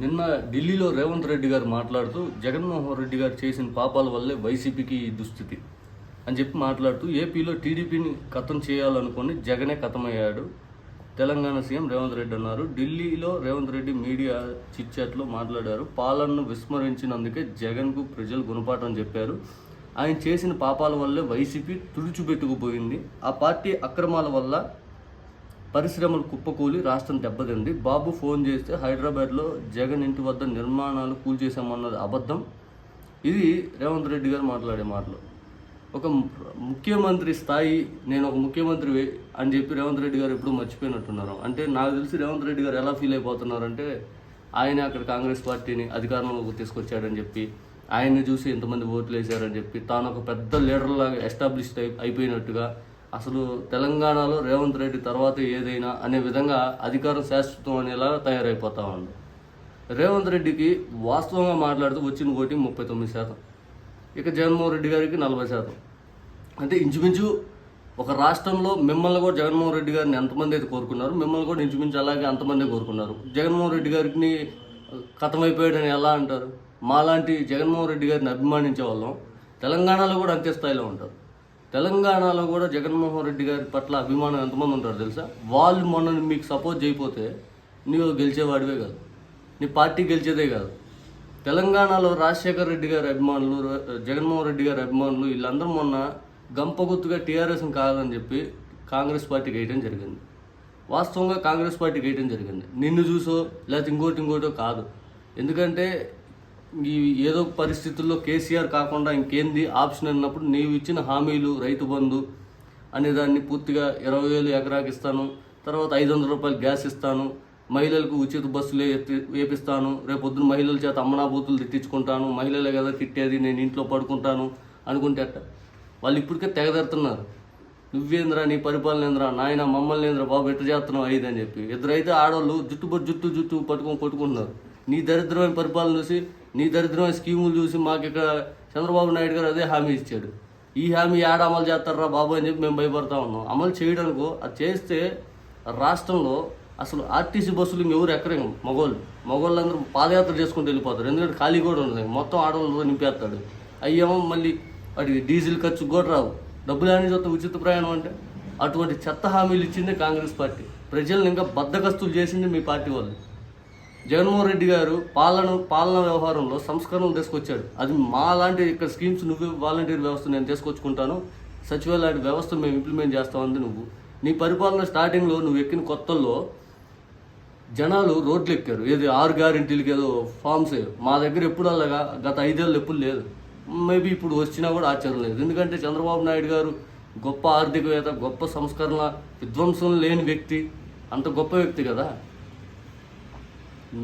నిన్న ఢిల్లీలో రేవంత్ రెడ్డి గారు మాట్లాడుతూ జగన్మోహన్ రెడ్డి గారు చేసిన పాపాల వల్లే వైసీపీకి ఈ దుస్థితి అని చెప్పి మాట్లాడుతూ ఏపీలో టీడీపీని ఖతం చేయాలనుకుని జగనే ఖతమయ్యాడు తెలంగాణ సీఎం రేవంత్ రెడ్డి అన్నారు. ఢిల్లీలో రేవంత్ రెడ్డి మీడియా చిట్చాట్లో మాట్లాడారు. పాలనను విస్మరించినందుకే జగన్కు ప్రజలు గుణపాఠం చెప్పారు. ఆయన చేసిన పాపాల వల్లే వైసీపీ తుడిచిపెట్టుకుపోయింది ఆ పార్టీ అక్రమాల వల్ల పరిశ్రమలు కుప్పకూలి రాష్ట్రం దెబ్బతింది. బాబు ఫోన్ చేస్తే హైదరాబాద్లో జగన్ ఇంటి వద్ద నిర్మాణాలు కూల్ చేశామన్నది అబద్ధం. ఇది రేవంత్ రెడ్డి గారు మాట్లాడే మాటలు. ఒక ముఖ్యమంత్రి స్థాయి నేను ఒక ముఖ్యమంత్రి వే- అని చెప్పి రేవంత్ రెడ్డి గారు ఎప్పుడు మర్చిపోయినట్టున్నారు. అంటే నాకు తెలిసి రేవంత్ రెడ్డి గారు ఎలా ఫీల్ అయిపోతున్నారంటే ఆయన అక్కడ కాంగ్రెస్ పార్టీని అధికారంలోకి తీసుకొచ్చాడని చెప్పి ఆయన్ని చూసి ఎంతమంది ఓట్లు వేశారని చెప్పి తాను ఒక పెద్ద లీడర్లాగా ఎస్టాబ్లిష్ అయిపోయినట్టుగా అసలు తెలంగాణలో రేవంత్ రెడ్డి తర్వాత ఏదైనా అనే విధంగా అధికారం శాశ్వతం అనేలా తయారైపోతా ఉంది. రేవంత్ రెడ్డికి వాస్తవంగా మాట్లాడుతూ వచ్చిన ఓటింగ్ ముప్పై తొమ్మిది శాతం. ఇక జగన్మోహన్ రెడ్డి గారికి నలభై శాతం. అంటే ఇంచుమించు ఒక రాష్ట్రంలో మిమ్మల్ని కూడా జగన్మోహన్ రెడ్డి గారిని ఎంతమంది అయితే కోరుకున్నారు మిమ్మల్ని కూడా ఇంచుమించు అలాగే అంతమంది కోరుకున్నారు. జగన్మోహన్ రెడ్డి గారికి కథమైపోయాడని ఎలా అంటారు? మాలాంటి జగన్మోహన్ రెడ్డి గారిని అభిమానించే వాళ్ళం. తెలంగాణలో కూడా అంతే స్థాయిలో ఉంటారు. తెలంగాణలో కూడా జగన్మోహన్ రెడ్డి గారి పట్ల అభిమానం ఎంతమంది ఉంటారు తెలుసా? వాళ్ళు మొన్న మీకు సపోర్ట్ చేయకపోతే నీవు గెలిచేవాడివే కాదు. నీ పార్టీ గెలిచేదే కాదు. తెలంగాణలో రాజశేఖర్ రెడ్డి గారి అభిమానులు జగన్మోహన్ రెడ్డి గారి అభిమానులు వీళ్ళందరూ మొన్న గంపగుత్తుగా టీఆర్ఎస్ కాదని చెప్పి కాంగ్రెస్ పార్టీకి వేయడం జరిగింది. వాస్తవంగా కాంగ్రెస్ పార్టీకి వేయడం జరిగింది. నిన్ను చూసో లేకపోతే ఇంకోటి ఇంకోటో కాదు. ఎందుకంటే ఈ ఏదో పరిస్థితుల్లో కేసీఆర్ కాకుండా ఇంకేంది? ఆప్షన్ అన్నప్పుడు నీవు ఇచ్చిన హామీలు రైతు బంధు అనే దాన్ని పూర్తిగా ఇరవై వేలు ఎకరాకి ఇస్తాను. తర్వాత ఐదు వందల రూపాయలు గ్యాస్ ఇస్తాను. మహిళలకు ఉచిత బస్సులు వేపిస్తాను. రేపొద్దున మహిళల చేత అమ్మనా బూతులు తిట్టించుకుంటాను. మహిళలే కదా తిట్టేది నేను ఇంట్లో పడుకుంటాను అనుకుంటే అట్ట వాళ్ళు ఇప్పటికే తెగదెడుతున్నారు నువ్వేంద్రా నీ పరిపాలన ఏంద్రా నాయన మమ్మల్ని ఏంద్రా బాబు ఎట్ట చేస్తున్నావు? ఐదు అని చెప్పి. ఇద్దరైతే ఆడవాళ్ళు జుట్టు జుట్టు జుట్టు పట్టుకొని కొట్టుకుంటున్నారు. నీ దరిద్రమైన పరిపాలన చూసి నీ దరిద్రమైన స్కీములు చూసి మాకు ఇక్కడ చంద్రబాబు నాయుడు గారు అదే హామీ ఇచ్చాడు. ఈ హామీ ఏడ అమలు చేస్తారా బాబు అని చెప్పి మేము భయపడతా ఉన్నాం. అమలు చేయడానికి అది చేస్తే రాష్ట్రంలో అసలు ఆర్టీసీ బస్సులు ఇంకెవరు ఎక్కరేం మగోళ్ళు. మగోళ్ళందరూ పాదయాత్ర చేసుకుంటూ వెళ్ళిపోతారు. ఎందుకంటే ఖాళీ కూడా ఉండదు. మొత్తం ఆడవాళ్ళు నింపేస్తాడు. అయ్యేమో మళ్ళీ వాటికి డీజిల్ ఖర్చు కూడా రావు. డబ్బులు అనేది చూస్తే ఉచిత ప్రయాణం అంటే? అటువంటి చెత్త హామీలు ఇచ్చింది కాంగ్రెస్ పార్టీ. ప్రజల్ని ఇంకా బద్దకస్తులు చేసింది మీ పార్టీ వాళ్ళు. జగన్మోహన్ రెడ్డి గారు పాలన పాలన వ్యవహారంలో సంస్కరణలు తీసుకొచ్చాడు. అది మా లాంటి ఇక్కడ స్కీమ్స్ నువ్వు వాలంటీర్ వ్యవస్థ నేను తీసుకొచ్చుకుంటాను. సచివాలయ లాంటి వ్యవస్థ మేము ఇంప్లిమెంట్ చేస్తామంది నువ్వు. నీ పరిపాలన స్టార్టింగ్లో నువ్వు ఎక్కిన కొత్తల్లో జనాలు రోడ్లు ఎక్కారు. ఏది ఆరు గ్యారెంటీలకి ఏదో ఫామ్స్ మా దగ్గర ఎప్పుడు అలాగా? గత ఐదేళ్ళు ఎప్పుడు లేదు. మేబీ ఇప్పుడు వచ్చినా కూడా ఆశ్చర్యం లేదు. ఎందుకంటే చంద్రబాబు నాయుడు గారు గొప్ప ఆర్థికవేత్త గొప్ప సంస్కరణ విధ్వంసం లేని వ్యక్తి. అంత గొప్ప వ్యక్తి కదా.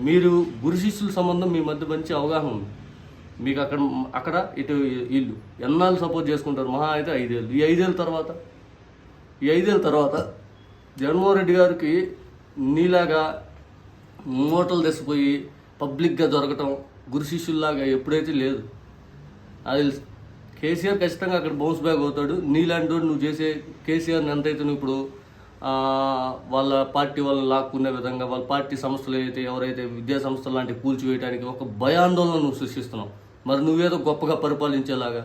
మీరు గురు శిష్యుల సంబంధం మీ మధ్య మంచి అవగాహన ఉంది. మీకు అక్కడ అక్కడ ఇటు వీళ్ళు ఎన్నాళ్ళు సపోర్ట్ చేసుకుంటారు? మహా అయితే ఐదేళ్ళు. ఈ ఐదేళ్ళ తర్వాత? ఈ ఐదేళ్ళ తర్వాత జగన్మోహన్ రెడ్డి గారికి నీలాగా మూటలు తెసిపోయి పబ్లిక్గా దొరకటం గురు శిష్యుల్లాగా ఎప్పుడైతే లేదు అది కేసీఆర్ ఖచ్చితంగా అక్కడ బౌన్స్ బ్యాక్ అవుతాడు. నీలాంటి నువ్వు చేసే కేసీఆర్ని ఎంతైతే నువ్వు ఇప్పుడు వాళ్ళ పార్టీ వాళ్ళని లాక్కునే విధంగా వాళ్ళ పార్టీ సంస్థలు అయితే ఎవరైతే విద్యా సంస్థలు లాంటివి కూల్చివేయడానికి ఒక భయాందోళన నువ్వు సృష్టిస్తున్నావు. మరి నువ్వేదో గొప్పగా పరిపాలించేలాగా.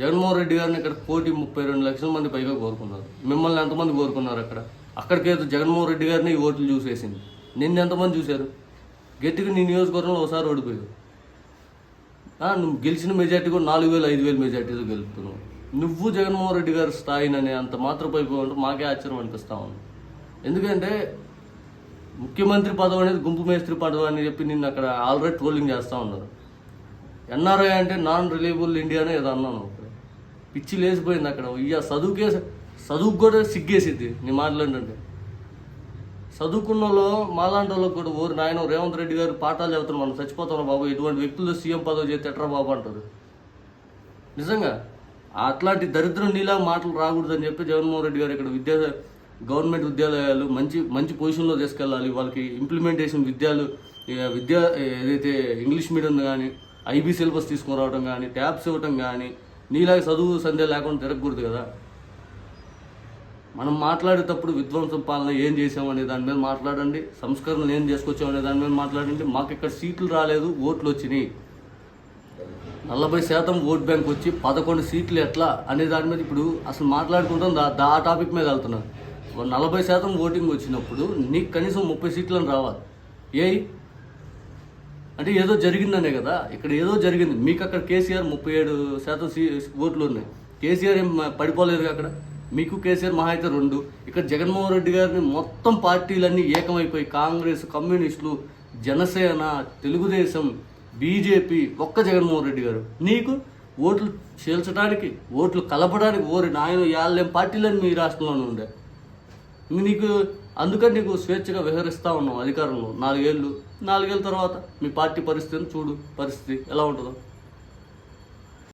జగన్మోహన్ రెడ్డి గారిని ఇక్కడ కోటి ముప్పై రెండు లక్షల మంది పైగా కోరుకున్నారు. మిమ్మల్ని ఎంతమంది కోరుకున్నారు అక్కడ? అక్కడికేదో జగన్మోహన్ రెడ్డి గారిని ఈ ఓట్లు చూసేసింది. నిన్ను ఎంతమంది చూశారు? గట్టిగా నీ నియోజకవర్గంలో ఒకసారి ఓడిపోయావు నువ్వు గెలిచిన మెజార్టీ కూడా నాలుగు వేలు ఐదు వేలు మెజార్టీతో గెలుపుతున్నావు. నువ్వు జగన్మోహన్ రెడ్డి గారి స్థాయిని అంత మాత్రం అయిపోయి మాకే ఆశ్చర్యం అనిపిస్తా ఉంది. ఎందుకంటే ముఖ్యమంత్రి పదవి అనేది గుంపు మేస్త్రి పదవి అని చెప్పి నిన్ను అక్కడ ఆల్రెడీ ట్రోలింగ్ చేస్తూ ఉన్నారు. ఎన్ఆర్ఐ అంటే నాన్ రిలయబుల్ ఇండియానే ఏదో అన్నాను. పిచ్చి లేచిపోయింది అక్కడ. ఇక చదువుకే చదువుకు కూడా సిగ్గేసిద్ది. నీ మాట్లాడంటే చదువుకున్న వాళ్ళు మాలాంటి వాళ్ళకి కూడా ఊరు నాయన రేవంత్ రెడ్డి గారు పాఠాలు చెబుతున్నారు మనం చచ్చిపోతున్నాం బాబు. ఇటువంటి వ్యక్తులు సీఎం పదవి చేస్తే ఎట్రా బాబు అంటారు. నిజంగా అట్లాంటి దరిద్రం నీలా మాటలు రాకూడదని చెప్పి జగన్మోహన్ రెడ్డి గారు ఇక్కడ విద్యా గవర్నమెంట్ విద్యాలయాలు మంచి మంచి పొజిషన్లో తీసుకెళ్ళాలి. వాళ్ళకి ఇంప్లిమెంటేషన్ విద్యాలు ఇక విద్య ఏదైతే ఇంగ్లీష్ మీడియం కానీ ఐబీ సిలబస్ తీసుకుని రావడం కానీ ట్యాబ్స్ ఇవ్వటం కానీ నీలాగా చదువు సంధ్య లేకుండా తిరగకూడదు కదా. మనం మాట్లాడేటప్పుడు విధ్వంసం పాలన ఏం చేసామనే దాని మీద మాట్లాడండి. సంస్కరణలు ఏం చేసుకొచ్చామనే దాని మీద మాట్లాడండి. మాకు ఇక్కడ సీట్లు రాలేదు ఓట్లు వచ్చినాయి. నలభై శాతం ఓట్ బ్యాంక్ వచ్చి పదకొండు సీట్లు ఎట్లా అనే దాని మీద ఇప్పుడు అసలు మాట్లాడుకుంటాం దా దా ఆ టాపిక్ మీద వెళ్తున్నాను నలభై శాతం ఓటింగ్ వచ్చినప్పుడు నీకు కనీసం ముప్పై సీట్లను రావాలి. ఏ అంటే ఏదో జరిగిందనే కదా? ఇక్కడ ఏదో జరిగింది. మీకు అక్కడ కేసీఆర్ ముప్పై ఏడు శాతం సీ ఓట్లు ఉన్నాయి. కేసీఆర్ ఏం పడిపోలేదు అక్కడ? మీకు కేసీఆర్ మహా అయితే రెండు. ఇక్కడ జగన్మోహన్ రెడ్డి గారిని మొత్తం పార్టీలన్నీ ఏకమైపోయి కాంగ్రెస్ కమ్యూనిస్టులు జనసేన తెలుగుదేశం బీజేపీ ఒక్క జగన్మోహన్ రెడ్డి గారు. నీకు ఓట్లు చీల్చడానికి ఓట్లు కలపడానికి ఓరి నాయన యాళ్ళేం పార్టీలని మీ రాష్ట్రంలోనే ఉండే. నీకు అందుకని నీకు స్వేచ్ఛగా విహరిస్తూ ఉన్నావు అధికారంలో. నాలుగేళ్ళు నాలుగేళ్ళ తర్వాత మీ పార్టీ పరిస్థితిని చూడు పరిస్థితి ఎలా ఉంటుందో.